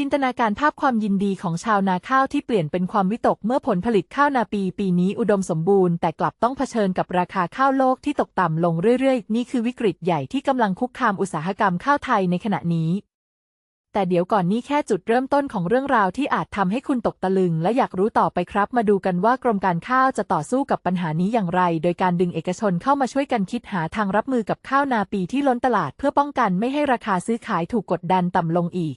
จินตนาการภาพความยินดีของชาวนาข้าวที่เปลี่ยนเป็นความวิตกเมื่อผลผลิตข้าวนาปีปีนี้อุดมสมบูรณ์แต่กลับต้องเผชิญกับราคาข้าวโลกที่ตกต่ำลงเรื่อยๆ นี่คือวิกฤตใหญ่ที่กำลังคุกคามอุตสาหกรรมข้าวไทยในขณะนี้ แต่เดี๋ยวก่อนนี่แค่จุดเริ่มต้นของเรื่องราวที่อาจทำให้คุณตกตะลึง และอยากรู้ต่อไปครับ มาดูกันว่ากรมการข้าวจะต่อสู้กับปัญหานี้อย่างไร โดยการดึงเอกชนเข้ามาช่วยกันคิดหาทางรับมือกับข้าวนาปีที่ล้นตลาดเพื่อป้องกันไม่ให้ราคาซื้อขายถูกกดดันต่ำลงอีก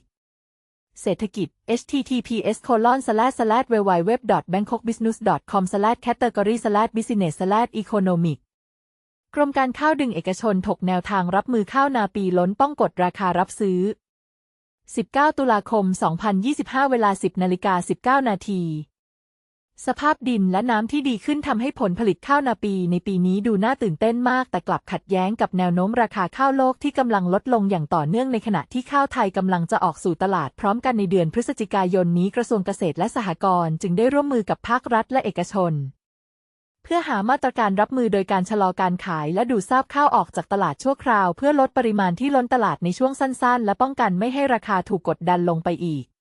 เศรษฐกิจ https colon slash slash www bangkokbusiness com slash category slash business slash economic กรมการข้าวดึงเอกชนถกแนวทางรับมือข้าวนาปีล้นป้องกดราคารับซื้อ 19 ตุลาคม 2025 เวลา 10นาฬิกา19 นาที สภาพดินและน้ำที่ดีขึ้นทำให้ผลผลิตข้าวนาปีในปีนี้ดูน่าตื่นเต้นมาก แต่กลับขัดแย้งกับแนวโน้มราคาข้าวโลกที่กำลังลดลงอย่างต่อเนื่องในขณะที่ข้าวไทยกำลังจะออกสู่ตลาดพร้อมกันในเดือนพฤศจิกายนนี้กระทรวงเกษตรและสหกรณ์จึงได้ร่วมมือกับภาครัฐและเอกชน เพื่อหามาตรการรับมือโดยการชะลอการขายและดูดซาบข้าวออกจากตลาดชั่วคราว เพื่อลดปริมาณที่ล้นตลาดในช่วงสั้น ๆ และป้องกันไม่ให้ราคาถูกกดดันลงไปอีก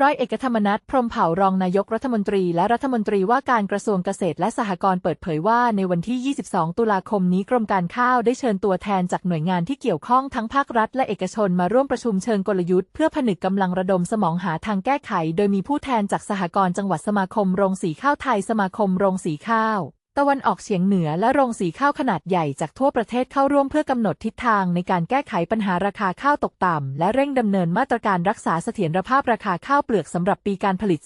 ร้อยเอกธรรมนัฐพรมเผ่ารองนายกรัฐมนตรีและรัฐมนตรีว่าการกระทรวงเกษตรและสหกรณ์เปิดเผยว่าในวันที่ 22 ตุลาคมนี้กรมการข้าวได้เชิญตัวแทนจากหน่วยงานที่เกี่ยวข้องทั้งภาครัฐและเอกชนมาร่วมประชุมเชิงกลยุทธ์เพื่อผนึกกำลังระดมสมองหาทางแก้ไข โดยมีผู้แทนจากสหกรณ์จังหวัดสมาคมโรงสีข้าวไทยสมาคมโรงสีข้าว ตะวันออกเฉียงเหนือและโรงสีข้าวขนาดใหญ่จากทั่วประเทศเข้าร่วมเพื่อกำหนดทิศทางในการแก้ไขปัญหาราคาข้าวตกต่ำ และเร่งดำเนินมาตรการรักษาเสถียรภาพราคาข้าวเปลือกสำหรับปีการผลิต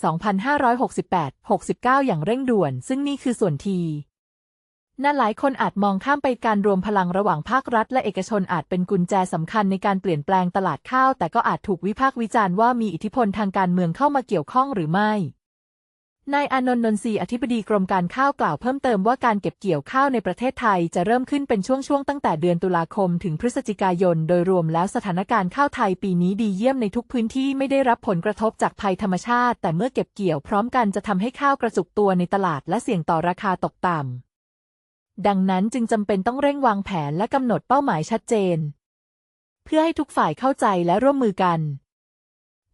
2568-69 อย่างเร่งด่วน ซึ่งนี่คือส่วนทีน่าหลายคนอาจมองข้ามไปการรวมพลังระหว่างภาครัฐและเอกชนอาจเป็นกุญแจสำคัญในการเปลี่ยนแปลงตลาดข้าว แต่ก็อาจถูกวิพากษ์วิจารณ์ว่ามีอิทธิพลทางการเมืองเข้ามาเกี่ยวข้องหรือไม่ นายอนนท์นนทรีอธิบดีกรมการข้าวกล่าวเพิ่มเติมว่าการเก็บเกี่ยวข้าวในประเทศไทยจะเริ่มขึ้นเป็นช่วงๆตั้งแต่เดือนตุลาคมถึงพฤศจิกายน โดยรวมแล้วสถานการณ์ข้าวไทยปีนี้ดีเยี่ยมในทุกพื้นที่ไม่ได้รับผลกระทบจากภัยธรรมชาติ แต่เมื่อเก็บเกี่ยวพร้อมกันจะทำให้ข้าวกระจุกตัวในตลาดและเสี่ยงต่อราคาตกต่ำดังนั้นจึงจำเป็นต้องเร่งวางแผนและกำหนดเป้าหมายชัดเจน เพื่อให้ทุกฝ่ายเข้าใจและร่วมมือกัน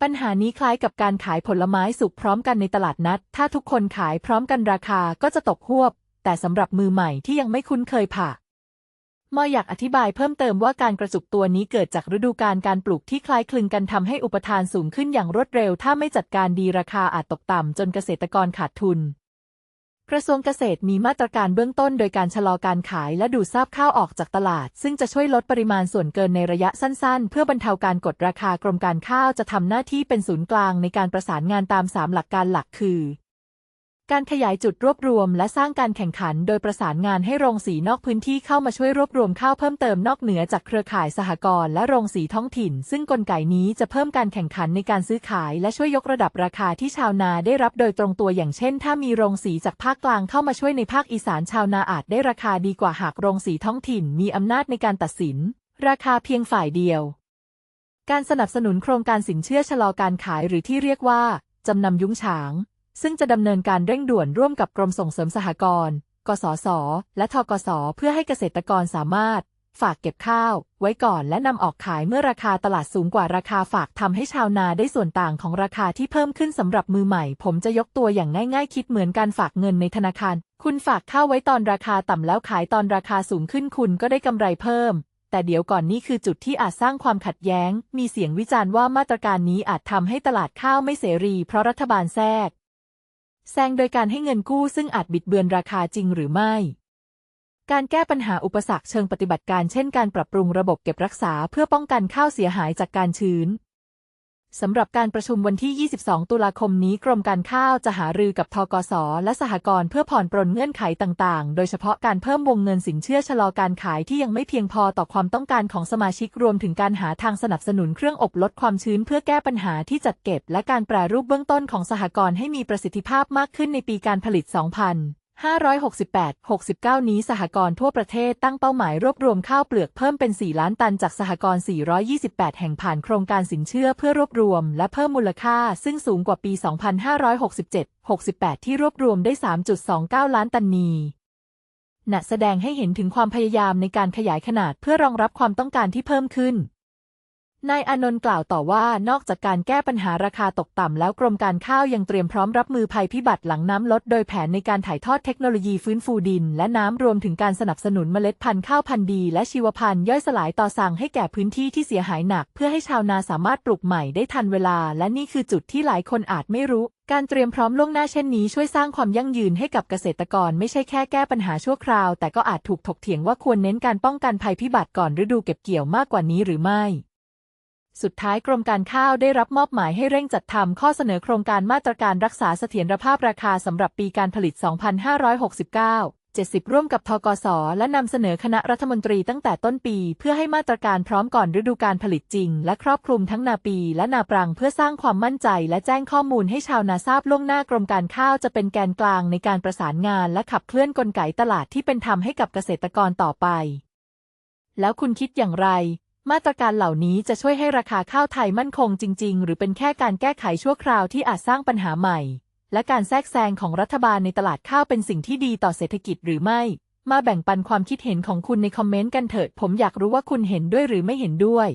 ปัญหานี้คล้ายกับการขายผลไม้สุกพร้อมกันในตลาดนัด ถ้าทุกคนขายพร้อมกันราคาก็จะตกหวบ แต่สำหรับมือใหม่ที่ยังไม่คุ้นเคยผักมออยากอธิบายเพิ่มเติมว่าการกระจุกตัวนี้เกิดจากฤดูการการปลูกที่คล้ายคลึงกันทำให้อุปทานสูงขึ้นอย่างรวดเร็ว ถ้าไม่จัดการดีราคาอาจตกต่ำจนเกษตรกรขาดทุน กระทรวงเกษตรมีมาตรการเบื้องต้นโดยการชะลอการขายและดูดซาบข้าวออกจากตลาด ซึ่งจะช่วยลดปริมาณส่วนเกินในระยะสั้นๆ เพื่อบรรเทาการกดราคากรมการข้าวจะทำหน้าที่เป็นศูนย์กลางในการประสานงานตาม 3 หลักการหลักคือ การขยายจุดรวบรวมและสร้างการแข่งขัน โดยประสานงานให้โรงสีนอกพื้นที่เข้ามาช่วยรวบรวมข้าวเพิ่มเติมนอกเหนือจากเครือข่ายสหกรณ์และโรงสีท้องถิ่น ซึ่งกลไกนี้จะเพิ่มการแข่งขันในการซื้อขายและช่วยยกระดับราคาที่ชาวนาได้รับโดยตรงตัวอย่างเช่น ถ้ามีโรงสีจากภาคกลางเข้ามาช่วยในภาคอีสานชาวนาอาจได้ราคาดีกว่าหากโรงสีท้องถิ่น มีอำนาจในการตัดสิน ราคาเพียงฝ่ายเดียว การสนับสนุนโครงการสินเชื่อชะลอการขายหรือที่เรียกว่าจำนำยุ้งฉาง ซึ่งจะดำเนินการเร่งด่วนร่วมกับกรมส่งเสริมสหกรณ์ กสศ และทกส เพื่อให้เกษตรกรสามารถ ฝากเก็บข้าว ไว้ก่อนและนำออกขายเมื่อราคาตลาดสูงกว่าราคาฝากทำให้ชาวนาได้ส่วนต่างของราคาที่เพิ่มขึ้นสำหรับมือใหม่ ผมจะยกตัวอย่างง่าย ๆ คิดเหมือนการฝากเงินในธนาคาร คุณฝากข้าวไว้ตอนราคาต่ำแล้วขายตอนราคาสูงขึ้นคุณก็ได้กำไรเพิ่มแต่เดี๋ยวก่อนนี่คือจุดที่อาจสร้างความขัดแย้ง มีเสียงวิจารณ์ว่ามาตรการนี้อาจทำให้ตลาดข้าวไม่เสรี เพราะรัฐบาลแทรก แซงโดยการให้เงินกู้ซึ่งอาจบิดเบือนราคาจริงหรือไม่ การแก้ปัญหาอุปสรรคเชิงปฏิบัติการเช่นการปรับปรุงระบบเก็บรักษาเพื่อป้องกันข้าวเสียหายจากการชื้น สำหรับการประชุมวันที่ 22 ตุลาคมนี้กรมการข้าวจะหารือกับทกส และสหกรณ์เพื่อผ่อนปรนเงื่อนไขต่างๆ โดยเฉพาะการเพิ่มวงเงินสินเชื่อชะลอการขายที่ยังไม่เพียงพอต่อความต้องการของสมาชิกรวมถึงการหาทางสนับสนุนเครื่องอบลดความชื้นเพื่อแก้ปัญหาที่จัดเก็บ และการแปรรูปเบื้องต้นของสหกรณ์ให้มีประสิทธิภาพมากขึ้นในปีการผลิต 2000 568-69 นี้สหกรณ์ทั่วประเทศตั้งเป้าหมายรวบรวมข้าวเปลือกเพิ่มเป็น 4 ล้านตันจากสหกรณ์ 428 แห่งผ่านโครงการสินเชื่อเพื่อรวบรวม และเพิ่มมูลค่าซึ่งสูงกว่าปี 2567-68 ที่รวบรวมได้ 3.29 ล้านตันนีน่ะแสดงให้เห็นถึงความพยายามในการขยายขนาดเพื่อรองรับความต้องการที่เพิ่มขึ้น นายอนนท์กล่าวต่อว่านอกจากการแก้ปัญหาราคาตกต่ำแล้วกรมการข้าวยังเตรียมพร้อมรับมือภัยพิบัติหลังน้ำลด โดยแผนในการถ่ายทอดเทคโนโลยีฟื้นฟูดิน และน้ำรวมถึงการสนับสนุนเมล็ดพันธุ์ข้าวพันธุ์ดี และชีวพันธุ์ย่อยสลายต่อสั่งให้แก่พื้นที่ที่เสียหายหนัก เพื่อให้ชาวนาสามารถปลูกใหม่ได้ทันเวลา และนี่คือจุดที่หลายคนอาจไม่รู้ การเตรียมพร้อมล่วงหน้าเช่นนี้ช่วยสร้างความยั่งยืนให้กับเกษตรกรไม่ใช่แค่แก้ปัญหาชั่วคราว แต่ก็อาจถูกถกเถียงว่าควรเน้นการป้องกันภัยพิบัติก่อนฤดูเก็บเกี่ยวมากกว่านี้หรือไม่ สุดท้ายกรมการข้าวได้รับมอบหมายให้เร่งจัดทำข้อเสนอโครงการมาตรการรักษาเสถียรภาพราคาสำหรับปีการผลิต 2569 70 ร่วมกับทกส และนำเสนอคณะรัฐมนตรีตั้งแต่ต้นปี เพื่อให้มาตรการพร้อมก่อนฤดูการผลิตจริง และครอบคลุมทั้งนาปีและนาปรังเพื่อสร้างความมั่นใจ และแจ้งข้อมูลให้ชาวนาทราบล่วงหน้ากรมการข้าวจะเป็นแกนกลางในการประสานงานและขับเคลื่อนกลไกตลาดที่เป็นธรรมให้กับเกษตรกรต่อไป แล้วคุณคิดอย่างไร มาตรการเหล่านี้จะช่วยให้ราคาข้าวไทยมั่นคงจริง ๆ หรือเป็นแค่การแก้ไขชั่วคราวที่อาจสร้างปัญหาใหม่ และการแทรกแซงของรัฐบาลในตลาดข้าวเป็นสิ่งที่ดีต่อเศรษฐกิจหรือไม่ มาแบ่งปันความคิดเห็นของคุณในคอมเมนต์กันเถิด ผมอยากรู้ว่าคุณเห็นด้วยหรือไม่เห็นด้วย